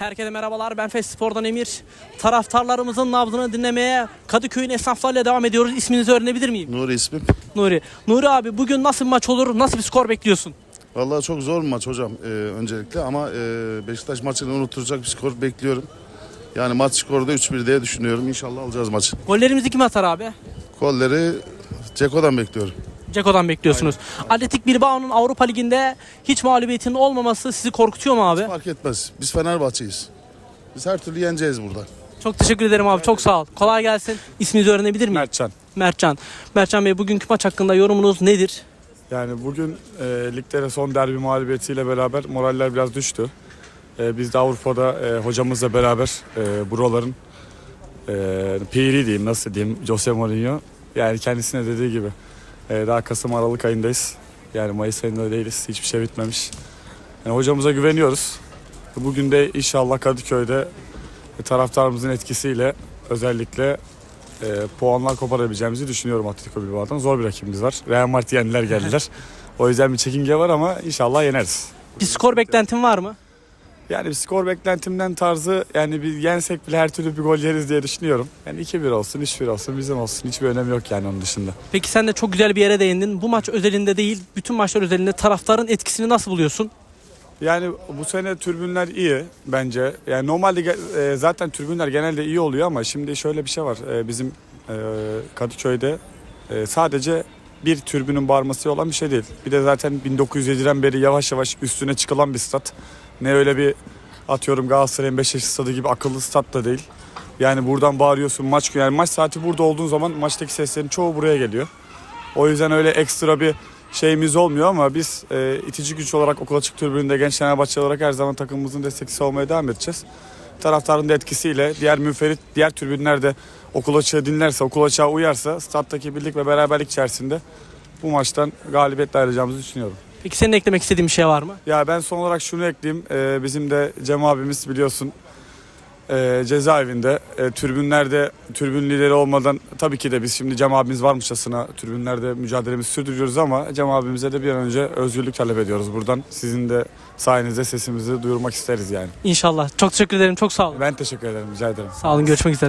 Herkese merhabalar. Ben Fes Spor'dan Emir. Taraftarlarımızın nabzını dinlemeye Kadıköy'ün esnaflarıyla devam ediyoruz. İsminizi öğrenebilir miyim? Nuri ismim. Nuri. Nuri abi bugün nasıl bir maç olur? Nasıl bir skor bekliyorsun? Vallahi çok zor bir maç hocam e, öncelikle ama e, Beşiktaş maçını unutturacak bir skor bekliyorum. Yani maç skoru da 3-1 diye düşünüyorum. İnşallah alacağız maçı. Gollerimizi kim atar abi? Golleri Ceko'dan bekliyorum. Ceko'dan bekliyorsunuz. Atletik Bilbao'nun Avrupa Ligi'nde hiç mağlubiyetinin olmaması sizi korkutuyor mu abi? Fark etmez. Biz Fenerbahçe'yiz. Biz her türlü yeneceğiz burada. Çok teşekkür ederim abi. Çok sağ ol. Kolay gelsin. İsminizi öğrenebilir miyim? Mertcan. Mertcan. Mertcan Bey bugünkü maç hakkında yorumunuz nedir? Yani bugün e, ligde de son derbi mağlubiyetiyle beraber moraller biraz düştü. E, biz de Avrupa'da e, hocamızla beraber e, buraların e, piri diyeyim nasıl diyeyim Jose Mourinho. Yani kendisine dediği gibi e, daha Kasım Aralık ayındayız. Yani Mayıs ayında değiliz. Hiçbir şey bitmemiş. Yani hocamıza güveniyoruz. Bugün de inşallah Kadıköy'de e, taraftarımızın etkisiyle özellikle e, puanlar koparabileceğimizi düşünüyorum Atletico Bilbao'dan. Zor bir rakibimiz var. Real Madrid yendiler geldiler. o yüzden bir çekinge var ama inşallah yeneriz. Bir skor beklentin var mı? Yani bir skor beklentimden tarzı yani bir yensek bile her türlü bir gol yeriz diye düşünüyorum. Yani 2-1 olsun, 3-1 olsun, bizim olsun. Hiçbir önemi yok yani onun dışında. Peki sen de çok güzel bir yere değindin. Bu maç özelinde değil, bütün maçlar özelinde taraftarın etkisini nasıl buluyorsun? Yani bu sene türbünler iyi bence. Yani normalde e, zaten türbünler genelde iyi oluyor ama şimdi şöyle bir şey var. E, bizim e, Kadıköy'de e, sadece bir türbünün bağırması olan bir şey değil. Bir de zaten 1907'den beri yavaş yavaş üstüne çıkılan bir stat. Ne öyle bir atıyorum Galatasaray'ın Beşiktaş stadı gibi akıllı stat da değil. Yani buradan bağırıyorsun maç yani maç saati burada olduğun zaman maçtaki seslerin çoğu buraya geliyor. O yüzden öyle ekstra bir şeyimiz olmuyor ama biz e, itici güç olarak okul açık tribününde genç Fenerbahçe olarak her zaman takımımızın destekçisi olmaya devam edeceğiz. Taraftarın da etkisiyle diğer müferit, diğer tribünler de okul açığı dinlerse, okul açığa uyarsa stat'taki birlik ve beraberlik içerisinde bu maçtan galibiyetle ayrılacağımızı düşünüyorum. Peki senin eklemek istediğin bir şey var mı? Ya ben son olarak şunu ekleyeyim. Ee, bizim de Cem abimiz biliyorsun e, cezaevinde. E, tribünlerde tribün lideri olmadan tabii ki de biz şimdi Cem abimiz varmışçasına tribünlerde mücadelemizi sürdürüyoruz ama Cem abimize de bir an önce özgürlük talep ediyoruz buradan. Sizin de sayenizde sesimizi duyurmak isteriz yani. İnşallah. Çok teşekkür ederim. Çok sağ olun. Ben teşekkür ederim. Rica ederim. Sağ olun. Görüşmek üzere.